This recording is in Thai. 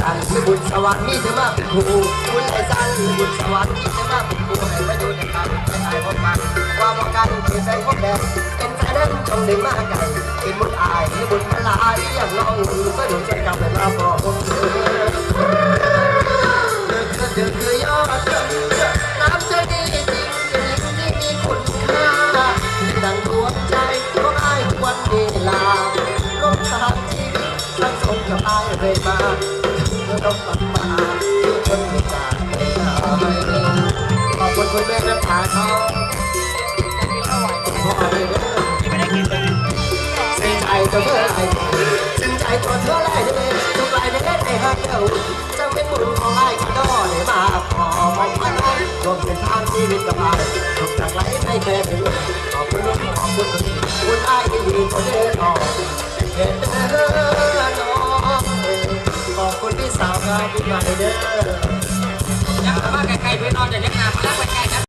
สันบุญสวรรค์นี่จะมาเป็นครูคุณไอ้สันบุญสวรรค์นี่จะมาเป็นครูไม่อยู่ในการไม่ตายพบมาว่าบอกกันคือใจพบแดงเป็นใจเด่นจงดึงมาไก่เป็นบุญอายบุญพลายอย่างน้องก็ดูใจกับเป็นลาบอกอเธอเธอ สังสมกับอายเรื่อยมาเธอต้องกลับมาที่คนที่จากไปขอบคุณคุณแม่น้ำตาเขาพ่อเลยเด้อสิ่งใจตัวเธอไรสิ่งใจตัวเธอไรเด้ทุกไรเด้ไอ้ฮักเจ้าจะเป็นบุญของไอ้ขดอเลยมาขอมองมาน้องรวมเป็นทางชีวิตกับไอ้ทุกจากไรไม่แค่เป็นขอบคุณขอบคุณคุณไอ้ที่ดีคนเดิน อบคุณพี่สาเด้อยังมาใกล้ๆไปนอนอย่าเลี้ยงไป